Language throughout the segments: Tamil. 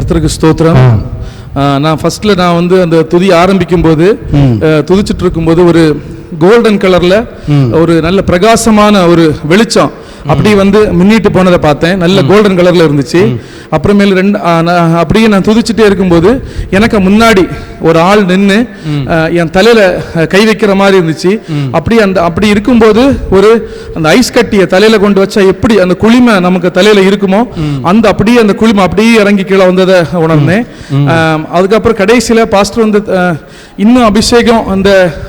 கர்த்தருக்கு ஸ்தோத்திரம். நான் ஃபர்ஸ்ட்ல நான் வந்து அந்த துதி ஆரம்பிக்கும் போது துதிச்சிட்டு இருக்கும்போது ஒரு கோல்டன் கலர்ல ஒரு நல்ல பிரகாசமான ஒரு வெளிச்சம் அப்படி வந்து மின்னிட்டு போனதை பார்த்தேன். நல்ல கோல்டன் கலர்ல இருந்துச்சு. அப்புறமேல ரெண்டு அப்படியே நான் துதிச்சுட்டே இருக்கும்போது எனக்கு முன்னாடி ஒரு ஆள் நின்று என் தலையில கை வைக்கிற மாதிரி இருந்துச்சு. அப்படி அந்த அப்படி இருக்கும்போது ஒரு அந்த ஐஸ் கட்டியை தலையில கொண்டு வச்சா எப்படி அந்த குளிமை நமக்கு தலையில இருக்குமோ அந்த அப்படியே அந்த குளிமை அப்படியே இறங்கி கீழே வந்ததை உணர்ந்தேன். அதுக்கப்புறம் கடைசியில பாஸ்டர் வந்து இன்னும் அபிஷேகம் அந்த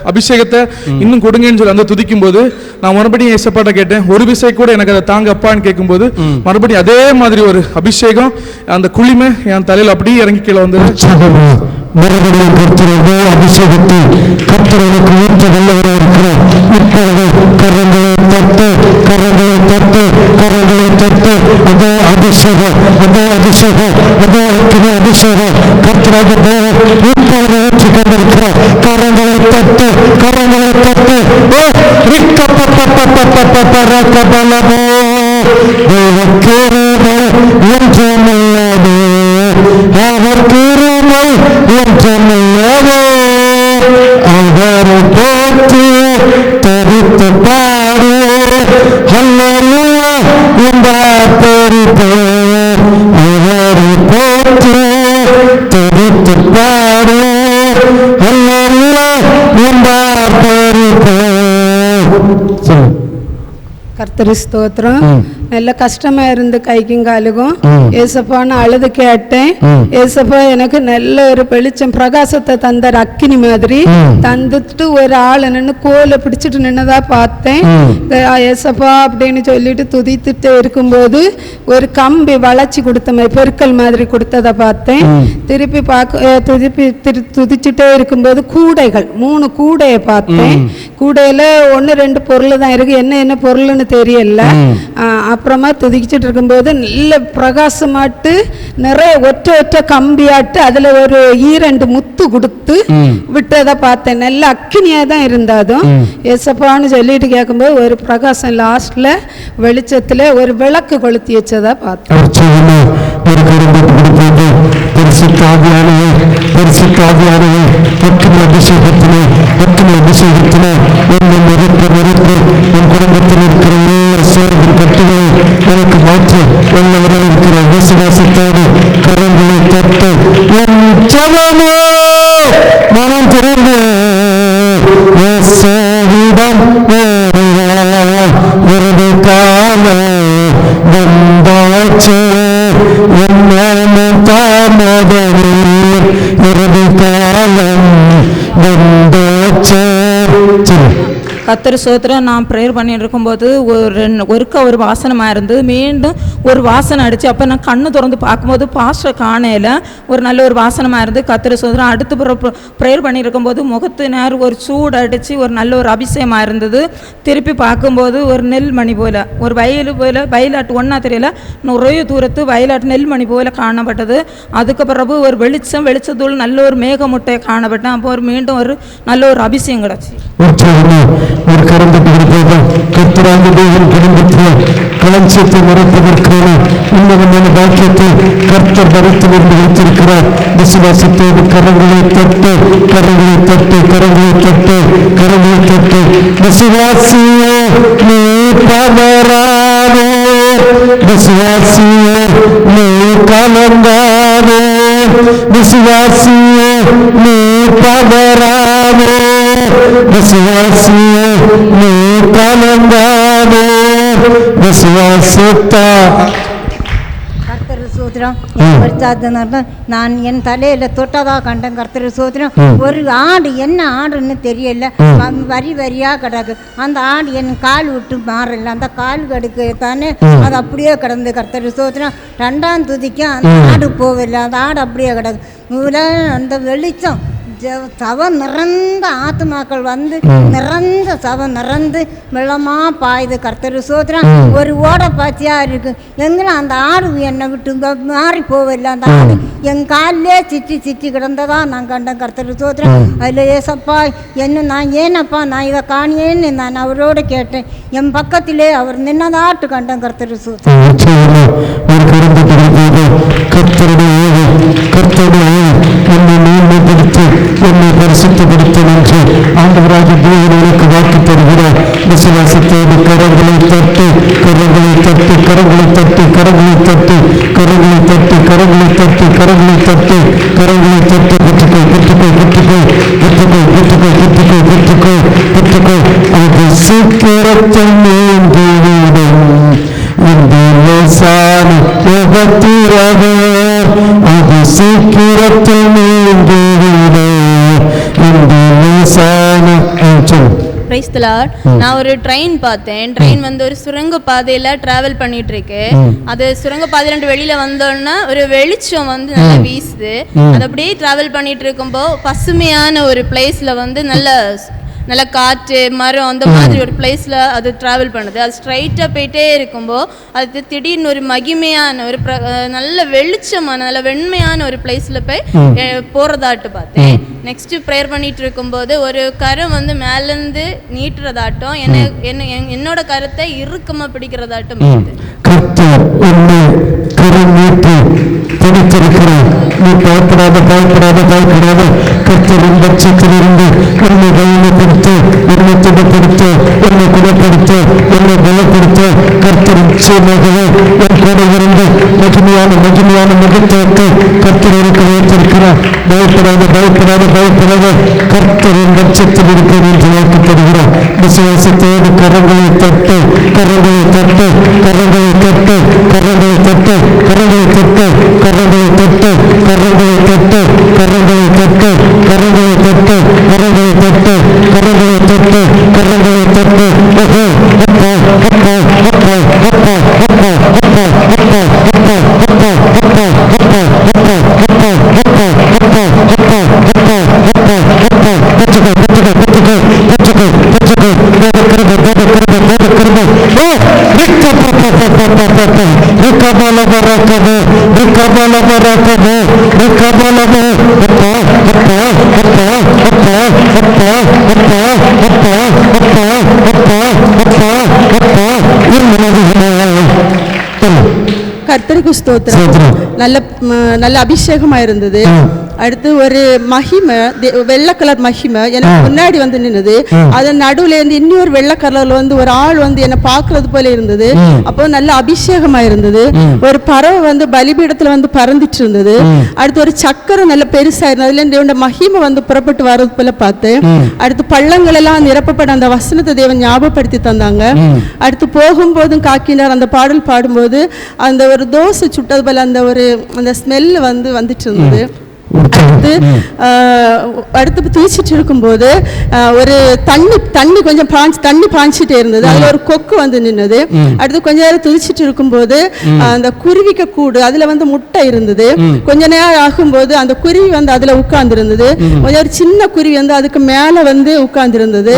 அபிஷேகத்தை இன்னும் கொடுங்கன்னு சொல்லி அந்த துதிக்கும் போது நான் மறுபடியும் ஏசப்பாட்ட கேட்டேன். ஒரு விசை கூட எனக்கு அதை தாங்க அப்பான்னு கேட்கும்போது மறுபடியும் அதே மாதிரி ஒரு அபிஷேகம் அந்த குளிமை என் தலையில அப்படியே இறங்கி கீழே வந்தது. மறுபடியும் கர்த்தரது அபிஷேகத்தை கர்த்தரனுக்கு ஊற்ற வல்லவராக இருக்கிறார் இப்பொழுது கரங்களை தட்டு கரங்களை தட்டு கரங்களை தட்டு. அதே அபிஷேகம் அதே அபிஷேகம் அதே அக்கினி அபிஷேகம். கர்த்தராக தேவன் இப்பொழுது ஊற்றி கொண்டிருக்கிறார் கரங்களை தட்டு கரங்களை தட்டு. ஓ ரிக்க பலமோ தேவக்கிருபை கர்த்தரி ஸ்தோத்திரம். நல்ல கஷ்டமா இருந்து கைக்கும் காலுக்கும் ம். ஏசப்பான்னு அழுது கேட்டேன். ஏசப்பா எனக்கு நல்ல ஒரு வெளிச்சம் பிரகாசத்தை தந்தார் அக்கினி மாதிரி. தந்துட்டு ஒரு ஆள் நின்று கோலை பிடிச்சிட்டு நின்னதா பார்த்தேன் ஏசப்பா அப்படின்னு சொல்லிட்டு துதித்துட்டு இருக்கும்போது ஒரு கம்பி வளைச்சி கொடுத்த மாதிரி பெருக்கல் மாதிரி கொடுத்ததை பார்த்தேன். திருப்பி பார்க்க அஹ் திருப்பி திரு துதிச்சுட்டே இருக்கும்போது கூடைகள் மூணு கூடையை பார்த்தேன் கூடையில ஒன்று ரெண்டு பொருள் தான் இருக்கு. என்ன என்ன பொருள்னு தெரியல. அப்புறமா துதிக்கிச்சிட்டு இருக்கும்போது நல்ல பிரகாசமாட்டு நிறைய ஒற்றை ஒற்றை கம்பியாட்டு அதுல ஒரு ஈரண்டு முத்து கொடுத்து. விட்டதை பார்த்தேன். நல்ல அக்கினியா தான் இருந்தாதும். எசப்பான்னு சொல்லிட்டு கேட்கும்போது ஒரு பிரகாசம் லாஸ்ட்ல வெளிச்சத்துல ஒரு விளக்கு கொளுத்தி வச்சதா பார்த்தேன். அர்ச்சகமா ஒரு பரிசுத்தாவியானவே பரிசுத்தாவியானவே அபிஷேகத்திலே அக்கினி அபிஷேகத்திலே என்னை நிறுத்த நிறுத்த என் குடும்பத்தில் இருக்கிற எல்லா சோர்வின் கட்டுகளை எனக்கு மாற்ற உள்ளவராக இருக்கிற விசுவாசத்தோடு கத்தர் சோத்திரம் நான் ப்ரேயர் பண்ணிட்டு இருக்கும்போது ஒரு ரெண்டு ஒருக்க ஒரு வாசனமாக இருந்து மீண்டும் ஒரு வாசனை அடித்து அப்போ நான் கண்ணு திறந்து பார்க்கும்போது பாஸ்டர் காணையில் ஒரு நல்ல ஒரு வாசனமாக இருந்து கத்திர சோத்திரம் அடுத்து ப்ரேயர் பண்ணியிருக்கும்போது முகத்து நேர் ஒரு சூடு அடித்து ஒரு நல்ல ஒரு அபிஷேகமாக இருந்தது. திருப்பி பார்க்கும்போது ஒரு நெல் மணி போல் ஒரு வயல் போல் வயலாட்டு ஒன்றா தெரியல நிறைய தூரத்து வயலாட்டு நெல் மணி போல் காணப்பட்டது. அதுக்கு பிறகு ஒரு வெளிச்சம் வெளிச்சத்தோடு நல்ல ஒரு மேகமுட்டை காணப்பட்டேன் அப்போ ஒரு மீண்டும் ஒரு நல்ல ஒரு அபிஷேகம் கிடச்சி. ஒரு கரம்பட்டு கொடுப்பது கர்த்தராக தேவன் குடும்பத்தில் களஞ்சியத்தை மறைப்பதற்கான உன்னதமான பாக்கியத்தை கர்த்தர் பரித்திலிருந்து வைத்திருக்கிறார். விசுவாசத்தோடு கரங்களை தட்டு கரங்களை தட்டு கரங்களை தட்டு கரங்களை தட்டு. விசுவாசியே நீ பதறாதே விசுவாசியே நீ கலங்காதே விசுவாசியே நீ பதறாதே விசுவாசியே நீ கலங்காதே விசுவாசத்தா கர்த்தர் சூத்திரம் ம். பரிசாத்தனர் நான் என் தலையில தொட்டதா கண்டேன் கர்த்தர் சூத்திரம் ம். ஒரு ஆடு என்ன ஆடுன்னு தெரியல. வரி வரியா கிடக்கு. அந்த ஆடு என் கால் விட்டு மாறல. அந்த கால் கடுக்கு தானே. அது அப்படியே கிடந்து கர்த்தர் சூத்திரம் ரெண்டாம் துதிக்கும் அந்த. ஆடு போகல. அந்த ஆடு அப்படியே கிடக்கு. அந்த வெளிச்சம் சவம் நிறந்த ஆத்துமாக்கள் வந்து. நிறந்த சவம் நிறந்து வெள்ளமா பாயுது. கர்த்தர் சோத்திரம். ஒரு ஓட பாத்தியா இருக்கு. எங்களும் அந்த ஆடு என்னை விட்டு மாறி போவில்ல அந்த ஆடு என் காலிலே சித்தி சித்தி கிடந்ததா நான் கண்டேன். கர்த்தர் சோத்திரம். அதில் ஏசப்பா என்ன நான் ஏனப்பா நான் இதை காணியேன்னு நான் அவரோட கேட்டேன். என் பக்கத்திலே அவர் நின்னதாட்டு கண்டேன். கர்த்தர் சோத்திரம். கர்த்தருடைய கர்த்தருடைய என்னை பரிசுத்தப்படுத்தும் என்று ஆண்டவராக தேவன் எனக்கு வாக்கு தருகிறார். விசுவாசத்தோடு கரங்களை தட்டு கரங்களை தட்டு கரங்களை தட்டு கரங்களை தட்டு கரங்களை தட்டு கரங்களை தட்டு கரங்களை தட்டு கரங்களை தட்டு பெற்றுக்கோ பெற்றுக்கோ பெற்றுக்கோ பெற்றுக்கோ பெற்றுக்கோ பெற்றுக்கோ பெற்றுக்கோ பெற்றுக்கோ அது சீக்கிரத்தில் நீங்கிவிடும் இந்த லேசான முகத்திரவர் அது சீக்கிரத்தில் பிரைஸ் நான் ஒரு ட்ரெயின் பார்த்தேன். ட்ரெயின் வந்து ஒரு சுரங்க பாதையில டிராவல் பண்ணிட்டு இருக்கு அது சுரங்க பாதையில இருந்து வெளியில வந்தோன்னா ஒரு வெளிச்சம் வந்து நல்லா வீசுது. அது அப்படியே டிராவல் பண்ணிட்டு இருக்கும்போ பசுமையான ஒரு பிளேஸ்ல வந்து நல்ல நல்ல காற்று மரம் அந்த மாதிரி ஒரு பிளேஸ்ல அது டிராவல் பண்ணுது. அது ஸ்ட்ரைட்டா போயிட்டே இருக்கும்போ அது திடீர்னு ஒரு மகிமையான ஒரு நல்ல வெளிச்சமான நல்ல வெண்மையான ஒரு பிளேஸ்ல போய் அஹ் போறதாட்டு பார்த்தேன். நெக்ஸ்ட் ப்ரேயர் பண்ணிட்டு இருக்கும்போது ஒரு கரம் வந்து மேலேருந்து நீட்டுறதாட்டம் என்ன என்ன என்- என்னோட கருத்தை இறுக்கமா பிடிக்கிறதாட்டம் கர்த்தர் என்னை கரம் நீட்டி பிடித்திருக்கிறார் நீ பயப்படாத பயப்படாத பயப்படாத. கர்த்தரின் பட்சத்திலிருந்து என்னை கவனப்படுத்த என்னை திடப்படுத்த என்னை குணப்படுத்த என்னை பலப்படுத்த. கர்த்தர் நிச்சயமாகவே என் கூட இருந்து மகிமையான மகிமையான முகத்தோட்டு கர்த்தர் எனக்கு வைத்திருக்கிறார். பயப்படாத பயப்படாத பயப்படாத. கர்த்தரின் பட்சத்தில் இருக்கிறது என்று வாக்கப்படுகிறார். விசுவாசத்தோடு கரங்களை தட்டு கரங்களை தட்டு கரங்களை தட்டு கரங்களை தட்டு கரங்களை தட்டு கரங்களை தட்டு கரங்களை தட்டு கரங்களை தட்டு கரங்களை தட்டு கரங்களை தட்டு கரங்களை தட்டு கரங்களை தட்டு ஓஹோ அப்பா அப்பா அப்பா அப்பா அப்பா அப்பா அப்பா அப்பா அப்பா அப்பா அப்பா அப்பா அப்பா அப்பா அப்பா அப்பா அப்பா அப்பா அப்பா பச்சகோ பச்சகோ பச்சகோ பச்சகோ பச்சகோ வேத கிருப வேத கிருப வேத கிருப ஓ ரிக்க பப்ப பப்ப பப்ப ரிக்க பல பரக்கபோ ரிக்க பல பரக்கபோ ரிக்க பல அப்பா அப்பா அப்பா அப்பா அப்பா அப்பா அப்பா அப்பா அப்பா அப்பா அப்பா கர்த்தருக்கு ஸ்தோத்திரம். நல்ல நல்ல அபிஷேகமா இருந்தது. அடுத்து ஒரு மகிமை வெள்ளை கலர் மகிமை எனக்கு. முன்னாடி வந்து நின்னுது. அதன் நடுவுல இருந்து இன்னொரு வெள்ளை கலர்ல வந்து ஒரு ஆள் வந்து என்ன பார்க்கறது போல இருந்தது. அப்போ நல்ல அபிஷேகமா இருந்தது. ஒரு பறவை வந்து பலிபீடத்துல வந்து பறந்துட்டு இருந்தது. அடுத்து ஒரு சக்கரம் நல்ல பெருசா இருந்தது அதுல தேவனுடைய மகிமை வந்து புறப்பட்டு வர்றது போல பார்த்தேன். அடுத்து பள்ளங்கள் எல்லாம் நிரப்பப்பட்ட அந்த வசனத்தை தேவன் ஞாபகப்படுத்தி தந்தாங்க. அடுத்து போகும்போதும் காக்கினார் அந்த பாடல் பாடும்போது அந்த ஒரு தோசை சுட்டது போல அந்த ஒரு அந்த ஸ்மெல் வந்து வந்துட்டு இருந்தது. அடுத்து அடுத்து தூச்சிட்டு இருக்கும்போது ஒரு தண்ணி தண்ணி கொஞ்சம் பாஞ்சு தண்ணி பாஞ்சிட்டே இருந்தது. அதுல ஒரு கொக்கு வந்து நின்னது. அடுத்து கொஞ்ச நேரம் துதிச்சிட்டு இருக்கும்போது அந்த குருவிக்க கூடு அதுல வந்து முட்டை இருந்தது. கொஞ்ச நேரம் ஆகும்போது அந்த குருவி வந்து அதுல உட்கார்ந்து இருந்தது கொஞ்சம் ஒரு சின்ன குருவி வந்து அதுக்கு மேல வந்து உட்கார்ந்து இருந்தது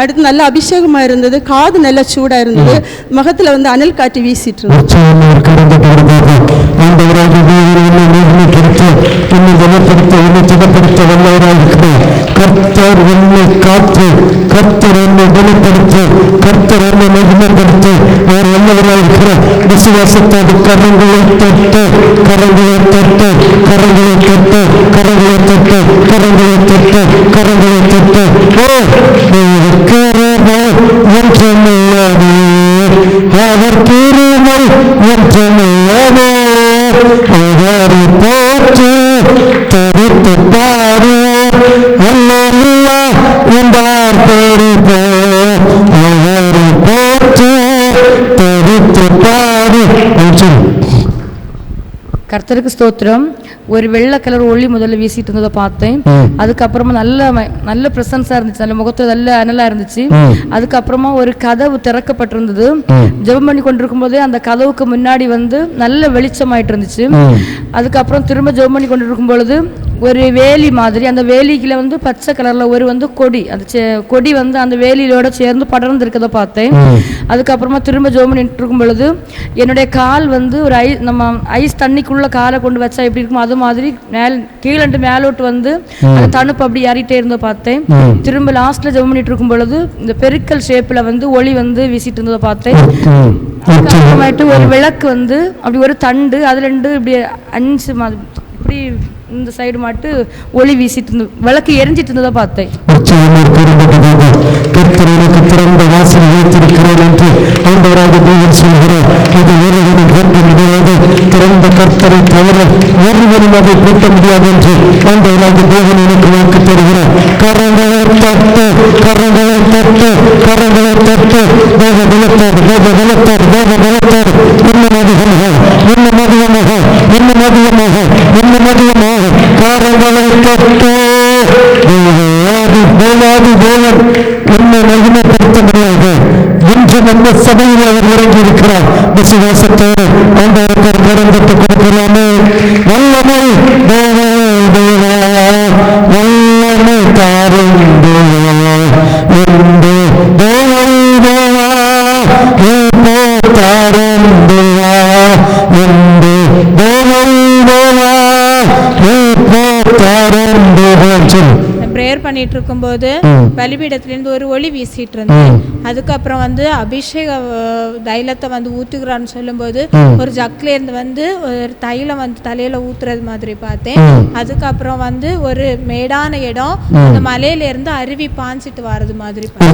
அடுத்து நல்ல அபிஷேகமா இருந்தது. காது நல்ல சூடா இருந்தது. முகத்துல வந்து அனல் காட்டி வீசிட்டு இருந்தது. ஆண்டவராக என்னை மேன்மைப்படுத்த என்னை பலப்படுத்த என்னை திடப்படுத்த வல்லவராக இருக்கிறார் கர்த்தர் என்னை காத்து கர்த்தர் என்னை பலப்படுத்த கர்த்தர் என்னை மகிமைப்படுத்த. அவர் வல்லவராக இருக்கிறார் விசுவாசத்தோடு கரங்களை தட்ட கரங்களை தட்ட கரங்களை தட்ட கரங்களை தட்ட கரங்களை தட்ட கரங்களை தட்ட. ஓ என்று அவர் அவரை போற்று தரித்து பாரு அல்லா என்றார் பெருபோ அவரை போற்று தரித்து பாரு கர்த்தருக்கு ஸ்தோத்திரம். ஒரு வெள்ளை கலர் ஒளி முதல்ல வீசிட்டு இருந்ததை பார்த்தேன். அதுக்கப்புறமா நல்ல நல்ல பிரசன்ஸா இருந்துச்சு நல்ல முகத்துல நல்ல அனலா இருந்துச்சு. அதுக்கப்புறமா ஒரு கதவு திறக்கப்பட்டிருந்தது. ஜெபம் பண்ணி கொண்டிருக்கும் போதே அந்த கதவுக்கு முன்னாடி வந்து நல்ல வெளிச்சமாயிட்டு இருந்துச்சு ம். அதுக்கப்புறம் திரும்ப ஜெபம் பண்ணி கொண்டிருக்கும் பொழுது ஒரு வேலி மாதிரி அந்த வேலிக்குள்ள வந்து பச்சை கலர்ல ஒரு வந்து கொடி அந்த கொடி வந்து அந்த வேலியிலோட சேர்ந்து படர்ந்து இருக்கதை பார்த்தேன் அதுக்கப்புறமா திரும்ப ஜோம் பண்ணிட்டு இருக்கும் பொழுது என்னுடைய கால் வந்து ஒரு ஐ நம்ம ஐஸ் தண்ணிக்குள்ள காலை கொண்டு வச்சா எப்படி இருக்கும் அது மாதிரி மேல் கீழண்டு மேலோட்டு வந்து அந்த தணுப்பு அப்படி ஏறிட்டே இருந்ததை பார்த்தேன். திரும்ப லாஸ்ட்ல ஜெபம் பண்ணிட்டு இருக்கும் பொழுது இந்த பெருக்கல் ஷேப்ல வந்து ஒளி வந்து வீசிட்டு இருந்ததை பார்த்தேன். அதுக்கப்புறமாயிட்டு ஒரு விளக்கு வந்து அப்படி ஒரு தண்டு அதுல இருந்து இப்படி அஞ்சு மாதிரி இப்படி இந்த சைடு மாட்டு ஒளி வீசிட்டு இருந்து விளக்கு எரிஞ்சிட்டு இருந்ததை பார்த்தேன். உற்சாகமாக திறந்த வாசல் வைத்திருக்கிறேன் என்று ஆண்டவராக தேவன் சொல்கிறார். ஒருவரும் கேட்க முடியாது திறந்த கர்த்தரை தவிர ஒருவரும் அதை கூட்ட முடியாது என்று ஆண்டவராக தேவன் எனக்கு வாக்கு தருகிறார். தட்டு கரங்களை தட்டு கரங்களை தட்டு. தேவ பலத்தார் தேவ பலத்தார் தேவ பலத்தார் இன்னும் அதிகமாக இன்னும் அதிகமாக இன்னும் அதிகமாக இன்னும் அதிகமாக. கரங்களை தட்டு தேவாதி தேவாதி தேவன் மகிமைப்படுத்த முடியாது இன்று நம்ம சபையில் அவர் இறங்கி இருக்கிறார் விசுவாசத்தோடு ஆண்டவருக்கு கரந்தட்டு கொடுக்கலாமே வல்லமை ப்ரேயர் பண்ணிட்டு இருக்கும்போது. பலிபீடத்துலேருந்து ஒரு ஒளி வீசிட்டு இருந்தேன் அதுக்கப்புறம் வந்து அபிஷேக தைலத்தை வந்து ஊத்துக்கிறான்னு சொல்லும்போது. ஒரு ஜக்ல இருந்து வந்து ஒரு தைலம் வந்து தலையில ஊத்துறது மாதிரி பார்த்தேன். அதுக்கப்புறம் வந்து ஒரு மேடான இடம் அந்த மலையில இருந்து அருவி பாஞ்சிட்டு வர்றது மாதிரி பார்த்தேன்.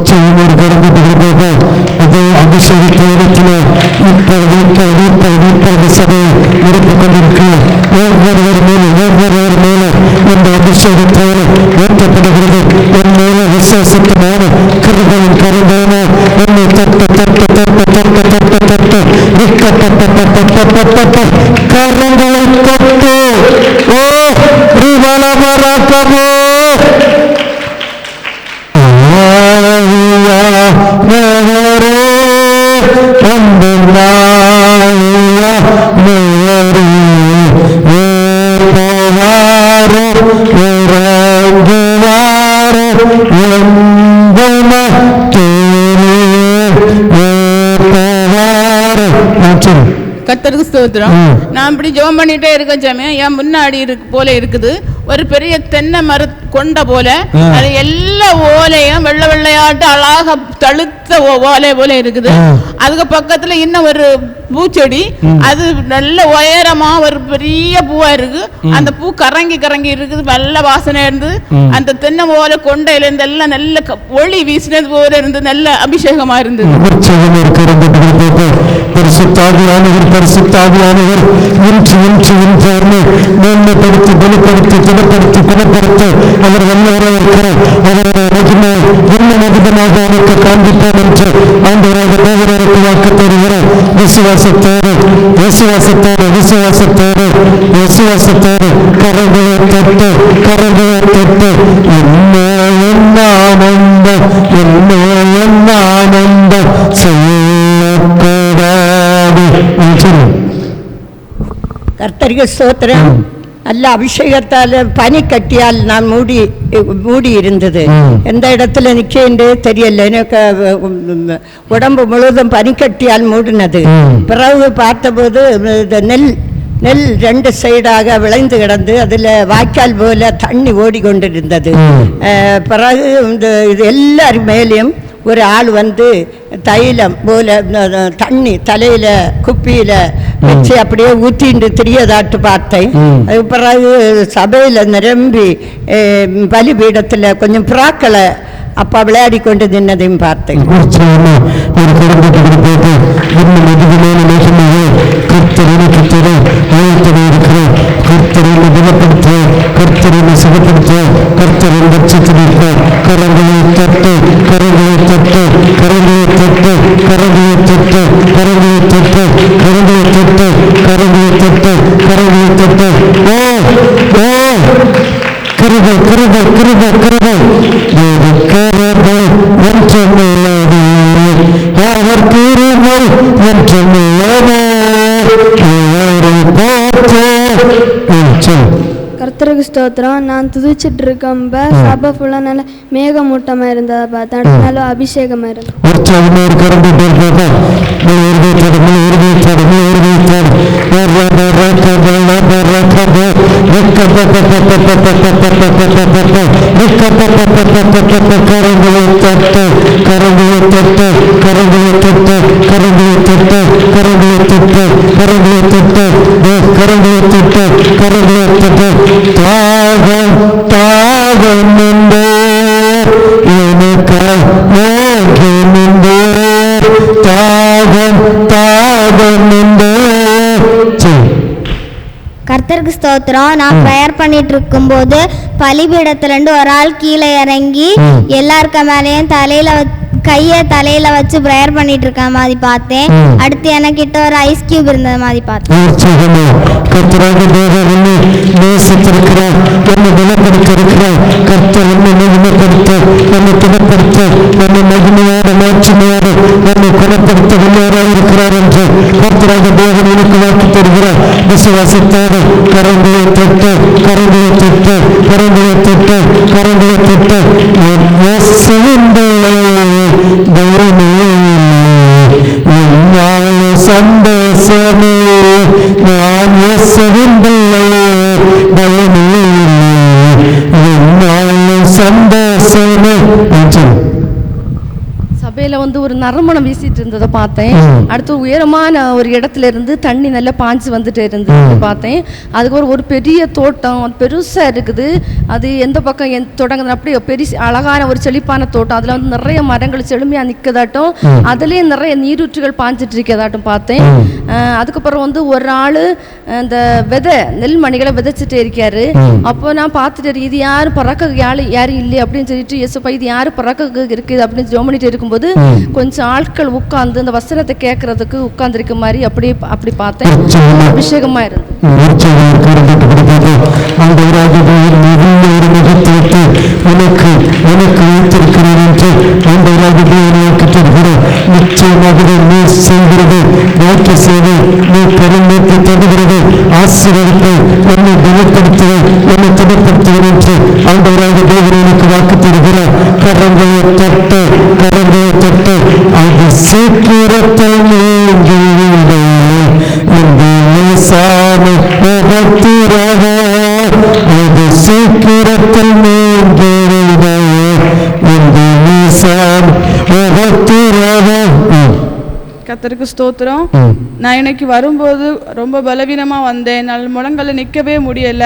Karang galit kote. Oh, rivala para kamu. ஸ்தோத்திரம் நான் இப்படி ஜெபம் பண்ணிட்டே இருக்க சமயம் என் முன்னாடி இருக்கு போல இருக்குது. ஒரு பெரிய தென்னை மர கொண்ட போல. அது எல்லா ஓலையும் வெள்ளை வெள்ளையாட்டு அழகா தழுத்த ஓலை போல இருக்குது. அதுக்கு பக்கத்துல இன்னும் ஒரு பூச்செடி. அது நல்ல உயரமா ஒரு பெரிய பூவா இருக்கு. அந்த பூ கரங்கி கரங்கி இருக்குது. நல்ல வாசனை இருந்து அந்த தென்னை ஓலை கொண்டையில இருந்து எல்லாம் நல்ல ஒளி வீசினது போல இருந்து நல்ல அபிஷேகமா இருந்தது. உற்சாகம் இருக்கிறது பரிசுத்தாவியானவர் பரிசுத்தாவியானவர் இன்று இன்று இன்றார்னு மேன்மைப்படுத்தி பலப்படுத்தி திடப்படுத்தி குணப்படுத்த அவர் வல்லவராக இருக்கிறார். அவருடைய மகிமை இன்னும் அதிகமாக எனக்கு காண்பிப்பார் என்று ஆண்டவராக தேவனருக்கு வாக்கு தருகிறார் விசுவாசத்தோடு விசுவாசத்தோடு விசுவாசத்தோடு விசுவாசத்தோடு கரங்களை தட்டு கரங்களை தட்டு என்ன என்ன ஆனந்தம் என்ன என்ன ஆனந்தம் செய்யக்கூடாது என்று கர்த்தருக்கு நல்ல அபிஷேகத்தால் பனி கட்டியால் நான் மூடி மூடி இருந்தது. எந்த இடத்துல நிற்கேன்னு தெரியல. எனக்கு உடம்பு முழுவதும் பனிக்கட்டியால் மூடினது. பிறகு பார்த்தபோது நெல் நெல் ரெண்டு சைடாக விளைந்து கிடந்து அதில் வாய்க்கால் போல தண்ணி ஓடிக்கொண்டிருந்தது. பிறகு இந்த இது எல்லார் மேலேயும் ஒரு ஆள் வந்து தைலம் போல தண்ணி தலையில குப்பியில வச்சு அப்படியே ஊத்திண்டு திரியதாட்டு பார்த்தேன். அதுக்கு பிறகு சபையில நிரம்பி பலிபீடத்துல கொஞ்சம் புறாக்களை அப்பா விளையாடி கொண்டு நின்னதையும் பார்த்தேன். கர்த்தர் குணப்படுத்த கர்த்தர் என்னை சுகப்படுத்த கர்த்தர் என் பட்சத்தில் இருப்பார் கரங்களை தட்டு கரங்களை தட்டு கரங்களை தட்டு கரங்களை தட்டு கரங்களை தட்டு கரங்களை தட்டு கரங்களை தட்டு கரங்களை தட்டு ஓ ஓ கிருபை கிருபை கிருபை கிருபை இது கிருபை என்றுள்ளது அவர் கிருபை என்றுள்ளது அவரை போற்று சொல் கர்த்தருக்கு ஸ்தோத்திரம். நான் துதிச்சிட்டு இருக்கம்ப சபை ஃபுல்லாக நல்ல மேகமூட்டமாக இருந்ததை பார்த்தேன். நல்ல அபிஷேகமாக இருந்தது. ஒரு கரங்களை தட்டு கரங்களை தட்டு கரங்களை தட்டு கரங்களை தட்டு கரங்களை தட்டு கரங்களை தட்டு கரங்களை தட்டு கரங்களை தட்டு தாகம் தாகம் என்பே எனக்கு தாகம் தாகம் கர்த்தருக்கு ஸ்தோத்திரம். நான் ப்ரேயர் பண்ணிட்டு இருக்கும்போது பலிபீடத்துல இருந்து ஒரு ஆள் கீழே இறங்கி. எல்லாருக்க மேலேயும் தலையில கைய தலையில வச்சு ப்ரேயர் பண்ணிட்டு இருக்க மாதிரி பார்த்தேன். அடுத்து எனக்கிட்ட ஒரு ஐஸ் கியூப் இருந்த மாதிரி பார்த்தேன். വിശ്വാസത്തോടെ കറണ്ടിലെ തൊട്ട് കറണ്ടിലെ തൊട്ട് കറണ്ടിലെ തൊട്ട് കറണ്ടിലെ തൊട്ട്. സന്തോഷമേ ഞാൻ യസ്സുവിന്റെ வந்து ஒரு நறுமணம் வீசிட்டு இருந்ததை பார்த்தேன். அடுத்து உயரமான ஒரு இடத்துல இருந்து தண்ணி நல்லா பாஞ்சு வந்துட்டு இருந்தது பார்த்தேன். அதுக்கு ஒரு பெரிய தோட்டம் அது பெருசா இருக்குது. அது எந்த பக்கம் எந்த தொடங்குது அப்படியே பெரிய அழகான ஒரு செழிப்பான தோட்டம். அதுல வந்து நிறைய மரங்கள் செழுமையா நிக்கதாட்டும். ம். அதுலயே நிறைய நீரூற்றுகள் பாஞ்சிட்டு இருக்கதாட்டும் பார்த்தேன். அதுக்கப்புறம் வந்து ஒரு ஆளு அந்த விதை நெல் மணிகளை விதைச்சிட்டே இருக்காரு. அப்போ நான் பார்த்துட்டு இது யாரும் பறக்க யாரு யாரும் இல்லை அப்படின்னு சொல்லிட்டு இயேசுப்பா இது யாரு? பறக்க இருக்குது. அப்படின்னு ஜோம் பண்ணிட்டு இருக்கும்போது. கொஞ்சம் ஆட்கள் உட்கார்ந்து இந்த வசனத்தை கேட்கறதுக்கு உட்கார்ந்திருக்க மாதிரி அப்படி அப்படி பார்த்தேன். அபிஷேகமா இருந்து உனக்கு உனக்கு வைத்திருக்கிறேன் என்று நிச்சயமாக நீ செய்கிறது நோக்கி செய்து நீ பெரும் நோக்கி தருகிறது. ஆசீர்வதிப்பை நம்மை பலப்படுத்துவை நம்மை திடப்படுத்துவோம் என்று ஆண்டவராக தேவரனுக்கு வாக்கு தருகிறார். கரங்கையை தொட்ட கரங்கையை தொட்ட. அது சீக்கிரத்தை நீங்க இந்த சாமி புறத்திராக கத்தருக்கு ஸ்தோத்திரம். நான் இன்னைக்கு வரும்போது ரொம்ப பலவீனமா வந்தேன் என்னால் முழங்கால நிக்கவே முடியல.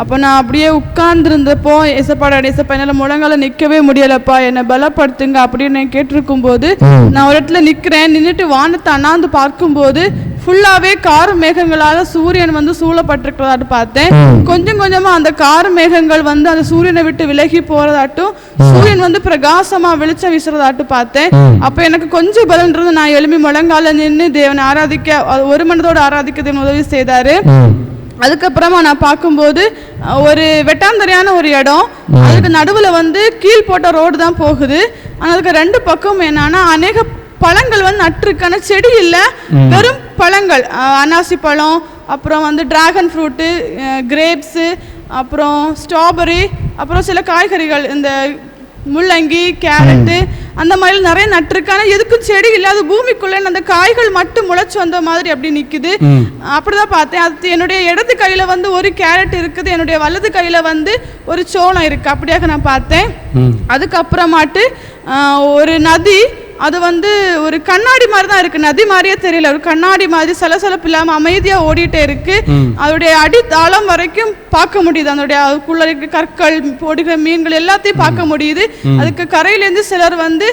அப்போ நான் அப்படியே உட்கார்ந்துருந்தப்போ எசப்பாடா எசப்பா என்னால் முழங்கால நிக்கவே முடியலப்பா என்னை பலப்படுத்துங்க அப்படின்னு நான் கேட்டிருக்கும் போது. நான் ஒரு இடத்துல நிக்கிறேன் நின்னுட்டு வானத்தை அண்ணாந்து பார்க்கும்போது ஃபுல்லாவே கார் மேகங்களால சூரியன் வந்து சூழப்பட்டிருக்கிறதாட்டு பார்த்தேன். கொஞ்சம் கொஞ்சமா அந்த கார் மேகங்கள் வந்து அந்த சூரியனை விட்டு விலகி போறதாட்டும் சூரியன் வந்து பிரகாசமா வெளிச்சம் வீசுறதாட்டு பார்த்தேன். அப்ப எனக்கு கொஞ்சம் பலன் இருந்து நான் எழுப்பி முழங்கால நின்று தேவனை ஆராதிக்க ஒரு மனதோடு ஆராதிக்க தேவன் உதவி செய்தாரு. அதுக்கப்புறமா நான் பார்க்கும்போது ஒரு வெட்டாந்தரையான ஒரு இடம். அதுக்கு நடுவுல வந்து கீழ் போட்ட ரோடு தான் போகுது. ஆனா அதுக்கு ரெண்டு பக்கம் என்னன்னா அநேக பழங்கள் வந்து நட்டிருக்கு ஆனா செடி இல்ல. வெறும் பழங்கள். அஹ், அன்னாசி பழம் அப்புறம் வந்து டிராகன் ஃப்ரூட்டு கிரேப்ஸு அப்புறம் ஸ்ட்ராபெரி அப்புறம் சில காய்கறிகள் இந்த முள்ளங்கி கேரட்டு அந்த மாதிரி நிறைய நட்டிருக்கு. ஆனா எதுக்கும் செடி இல்லை. அது பூமிக்குள்ள அந்த காய்கள் மட்டும் முளைச்சு வந்த மாதிரி அப்படி நிக்குது. அப்படிதான் பார்த்தேன். அது என்னுடைய இடது கையில வந்து ஒரு கேரட் இருக்குது. என்னுடைய வலது கையில வந்து ஒரு சோளம் இருக்கு. அப்படியாக நான் பார்த்தேன். அதுக்கப்புறமாட்டு ஒரு நதி அது வந்து ஒரு கண்ணாடி மாதிரி தான் இருக்கு. நதி மாதிரியே தெரியல. ஒரு கண்ணாடி மாதிரி சலசலப்பு இல்லாம அமைதியா ஓடிட்டே இருக்கு. அதோடைய அடித்தாளம் வரைக்கும் பார்க்க முடியுது. அதோடைய அதுக்குள்ள இருக்க கற்கள் ஓடுகிற மீன்கள் எல்லாத்தையும் பார்க்க முடியுது. அதுக்கு கரையிலேருந்து சிலர் வந்து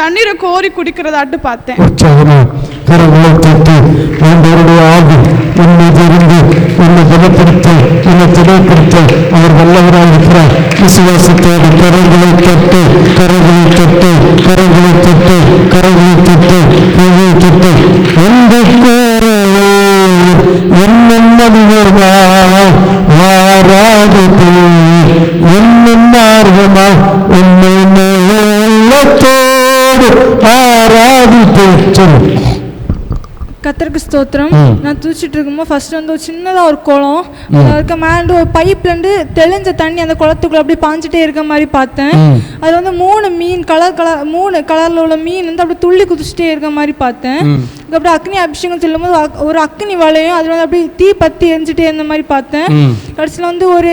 தண்ணீரை கோரி குடிக்கிறதாட்டு பார்த்தேன். கரங்களை தட்டி ஆண்டவருடைய ஆவி உன் மீது இருந்து உன்னை பலப்படுத்த உன்னை திடப்படுத்த. அவர் வல்லவராக இருக்கிறார். விசுவாசத்தோடு கரங்களை தட்டு கரங்களை தட்டு கரங்களை தட்டு கரங்களை தட்டு கரங்களை தட்டு. எந்த ஸ்தோத்திரம். நான் துதிச்சிட்டு இருக்கும்போது ஃபர்ஸ்ட் வந்து ஒரு சின்னதாக ஒரு குளம் அதுல இருக்க மேண்டு ஒரு பைப்லேருந்து தெளிஞ்ச தண்ணி அந்த குளத்துக்குள்ள அப்படியே பாஞ்சிட்டே இருக்க மாதிரி பார்த்தேன். அது வந்து மூணு மீன் கலர் கலர் மூணு கலரில் உள்ள மீன் வந்து அப்படியே துள்ளி குதிச்சுட்டே இருக்க மாதிரி பார்த்தேன் ம். அதுக்கு அப்படியே அக்னி அபிஷேகம் செல்லும்போது ஒரு அக்னி வளையும் அதில் வந்து அப்படியே தீ பத்தி எரிஞ்சிட்டே இருந்த மாதிரி பார்த்தேன். கடைசியில் வந்து ஒரு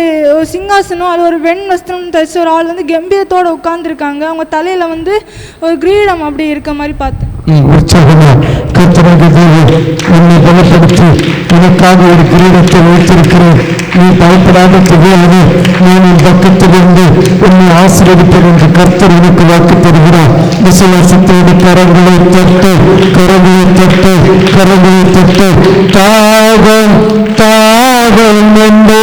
சிங்காசனம் அது ஒரு வெண் வஸ்திரம் தரிச்ச ஒரு ஆள் வந்து கம்பீரத்தோட உட்காந்துருக்காங்க அவங்க தலையில வந்து ஒரு கிரீடம் அப்படி இருக்க மாதிரி பார்த்தேன் உற்சாகமாக கத்தராக தேவன் உன்னை பலப்படுத்தி உனக்காக ஒரு கிரீடத்தை வைத்திருக்கிறேன். நீ பயப்படாத தெரியாது நான் என் பக்கத்திலிருந்து உன்னை ஆசீர்வதிப்பேன் என்று கர்த்தர் உனக்கு வாக்கு தருகிறார். விசுவாசத்தோடு கரங்களை தட்டு கரங்களை தட்டு கரங்களை தட்டு. தாகம் தாகம் என்போ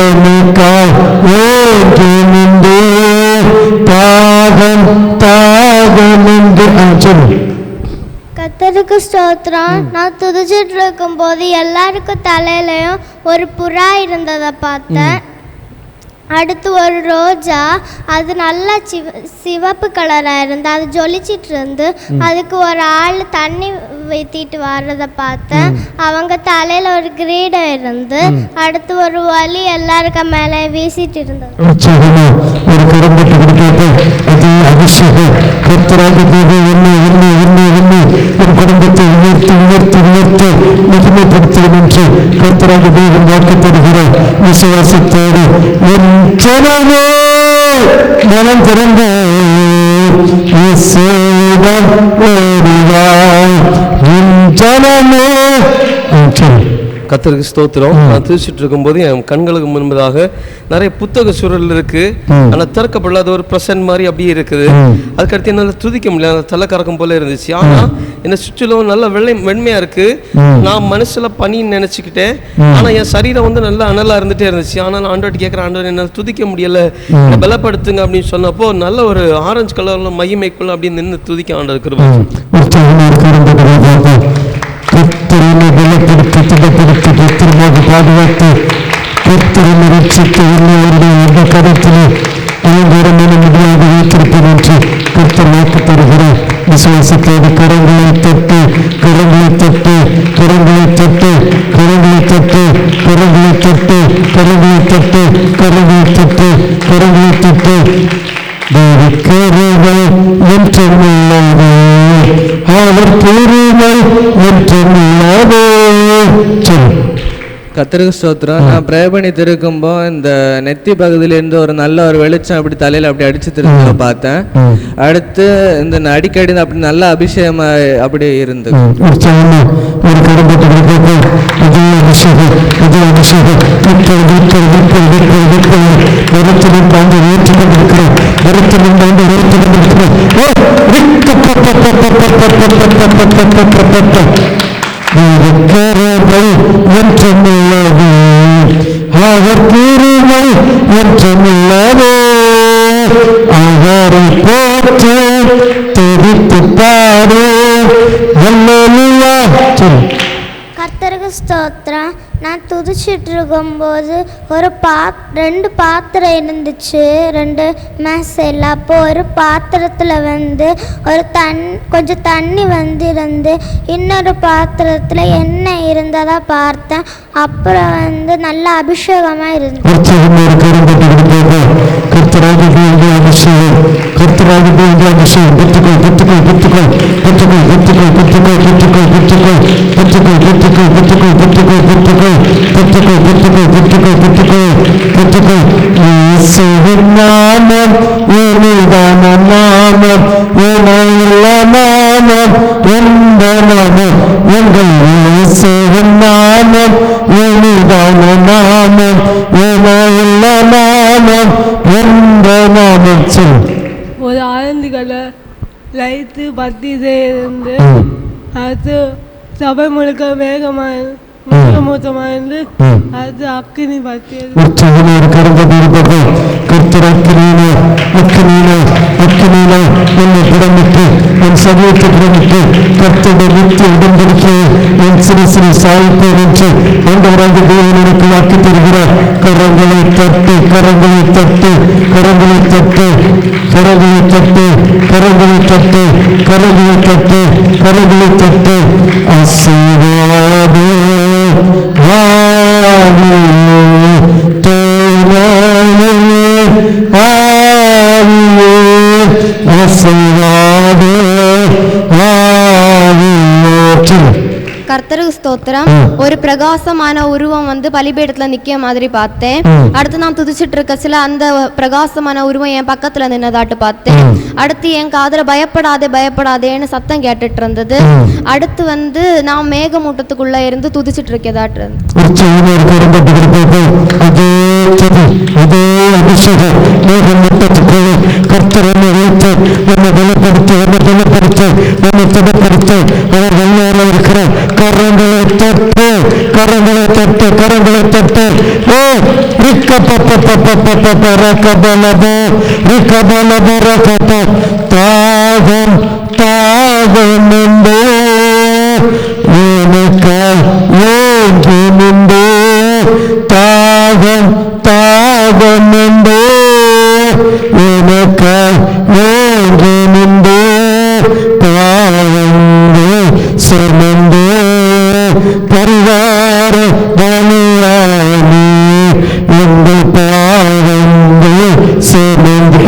எனக்காய் ஓன்று சொல்லு. கத்தருக்கு ஸ்தோத்திரம். நான் துதிச்சிட்டு இருக்கும்போது எல்லாருக்கும் தலையிலையும் ஒரு புறா இருந்ததை பார்த்தேன். அடுத்து ஒரு ரோஜா அது நல்லா சிவ சிவப்பு கலராக இருந்து அது ஜொலிச்சிட்டு இருந்து அதுக்கு ஒரு ஆள் தண்ணி வைத்திட்டு வர்றதை பார்த்தேன் அவங்க தலையில் ஒரு கிரீடம் இருந்து அடுத்து ஒரு வலி எல்லாருக்கும் மேலே வீசிட்டு இருந்தது. ஒரு அது ஒரு குடும்பத்தை உயர்த்தி உயர்த்தி உயர்த்தி மகிமைப்படுத்தும் என்று கர்த்தராக தேவன் வாக்கு விசுவாசத்தோடு என் ஜனமே மனம் திறந்து என் ஜனமே கத்தருக்கு ஸ்தோத்திரம். நான் தூசிட்டு இருக்கும்போது என் கண்களுக்கு முன்பதாக நிறைய புத்தக சுருள் இருக்கு. ஆனா திறக்கப்படாத ஒரு பிரசன்ட் மாதிரி அப்படியே இருக்குது. அதுக்கடுத்து என்னால துதிக்க முடியல. தலை கறக்கும் போல இருந்துச்சு. ஆனா என்ன சுற்றிலும் நல்ல வெள்ளை வெண்மையா இருக்கு. நான் மனசுல பனின்னு நினைச்சுக்கிட்டேன். ஆனா என் சரீரம் வந்து நல்லா அனலா இருந்துட்டே இருந்துச்சு. ஆனா நான் ஆண்டோட்டு கேட்கிறேன் ஆண்டவர் என்னால துதிக்க முடியல. என்னை பலப்படுத்துங்க அப்படின்னு சொன்னப்போ நல்ல ஒரு ஆரஞ்சு கலர்ல மையமைக்குள்ள அப்படின்னு நின்று துதிக்க ஆண்டவர் கிருபை பாதுகாத்து ரட்சித்து என்னவருடைய கருத்திலே வைத்திருப்பேன் என்று கத்தர் வாக்கு தருகிறார். விசுவாசத்தோடு கரங்களை தொட்டு கரங்களை தொட்டு கரங்களை தொட்டு கரங்களை தொட்டு கரங்களை தொட்டு கரங்களை தொட்டு கரங்களை தொட்டு கரங்களை தட்டு. இருக்கிறது என்றுள்ளது அவர் பெருமை என்றுள்ளது சொல்லு கத்திரிக்கு ஸ்தோத்திரம் நான் ப்ரே பண்ணி திருக்கும்போ இந்த நெத்தி பகுதியிலேருந்து ஒரு நல்ல ஒரு வெளிச்சம் அப்படி தலையில் அப்படி அடிச்சு திரும்ப பார்த்தேன் அடுத்து இந்த அடிக்கடி அப்படி நல்ல அபிஷேகம் அப்படி உற்சாகமா ஒரு இருக்கிறதை என்றுமில்லது. அவர் கூறுமை என்றுமில்லது. அவரை போற்ற தெரித்து பாடு. அல்லா நான் துதிச்சிட்டு இருக்கும்போது ஒரு பா ரெண்டு பாத்திரம் இருந்துச்சு ரெண்டு மேசையில். அப்போ ஒரு பாத்திரத்தில் வந்து ஒரு தண் கொஞ்சம் தண்ணி வந்து இருந்து இன்னொரு பாத்திரத்தில் எண்ணெய் இருந்ததாக பார்த்தேன். அப்புறம் வந்து நல்ல அபிஷேகமாக இருந்துச்சு உற்சாகமாக கரும்பட்டு கொடுக்கிறது கர்த்தராக வேண்டிய அபிஷேகம் கர்த்தராக வேண்டிய அபிஷேகம் பெற்றுக்கொள் பெற்றுக்கொள் பெற்றுக்கொள் பெற்றுக்கொள் பெற்றுக்கொள் பெற்றுக்கொள் பெற்றுக்கொள் பெற்றுக்கொள் பெற்றுக்கொள் பெற்றுக்கொள் பெற்றுக்கொள் பெற்றுக்கொள் பெற்றுக்கொள் பெற்றுக்கொள் பெற்றுக்கொள் பெற்றுக்கொள் பெற்றுக்கொள் பெற்றுக்கொள் இயேசுவின் நாமம் இனிதான நாமம் இணையுள்ள நாமம் எந்த நாமம் எங்கள் இயேசுவின் நாமம் இனிதான நாமம் ஏனோயுள்ள நாமம் எந்த நாமம் ஒரு ஆழ்ந்துகளை லைத்து பத்தி இருந்து அது சபை முழுக்க வேகமாக அக்கினி பத்தி இருக்கிறது இருக்கிறது கர்த்தர் அக்கினியிலே அக்கினியிலே என்னை புடமிட்டு என் சமூகத்தை புடமிட்டு கர்த்தருடைய நித்திய உடன்படிக்கை என் சிறு சிறு சாய்ப்பேன் என்று ஆண்டவராக தேவன் எனக்கு வாக்கு தருகிறார். கரங்களை தட்டு கரங்களை தட்டு கரங்களை தட்டு கரங்களை தட்டு கரங்களை தட்டு கரங்களை தட்டு கரங்களை தட்டு. சொல்லு. கர்த்தருக்கு ஸ்தோத்திரம் ஒரு பிரகாசமான உருவம் வந்து பலிபீடத்துல நிக்கிய மாதிரி பார்த்தேன் அடுத்து நான் துதிச்சிட்டு இருக்கச்சுல அந்த பிரகாசமான உருவம் என் பக்கத்துல நின்னதாட்டு பார்த்தேன் அடுத்து என் காதுல பயப்படாதே பயப்படாதேன்னு சத்தம் கேட்டுட்டு இருந்தது அடுத்து வந்து நான் மேகமூட்டத்துக்குள்ள இருந்து துதிச்சிட்டு இருக்கதாட்டு இருந்தது கருந்தப்பட்டிருப்பது அதே அபிஷேகம் மேகம் முட்டத்துக்குள்ளே கர்த்தர் என்னை வைத்து என்னை பலப்படுத்தி என்னை பலப்படுத்தி என்னை திடப்படுத்தி அவர் வெள்ளையாக இருக்கிற கரங்களை தட்டு கரங்களை தட்டு கரங்களை தட்டு ஓ ரிக்க பப்ப பப்ப பப்ப ப ரக்க ரிக்க பலப ரக்க தாகம் தாகம் உண்டோ எனக்கு ஏங்கி நின்றே தாகம் எனக்கு ஏங்கி நின்றே பாவங்கள் சுமந்தே பரிவார பலியானி எங்கள் பாவங்கள் சுமந்து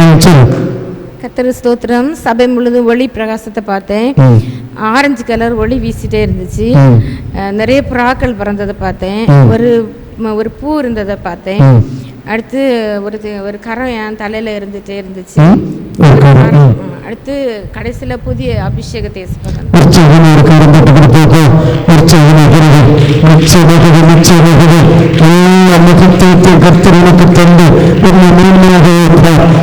கத்தர் ஸ்தோத்திரம். சபை முழுதும் ஒளி பிரகாசத்தை பார்த்தேன். ஆரஞ்சு கலர் ஒளி வீசிட்டே இருந்துச்சு. நிறைய புறாக்கள் பறந்ததை பார்த்தேன். ஒரு ஒரு பூ இருந்ததை பார்த்தேன். அடுத்து ஒரு ஒரு கரம் என் தலையில இருந்துட்டே இருந்துச்சு. அடுத்து கடைசியில புதிய எல்லா முகத்தையும் கர்த்தர் எனக்கு தந்து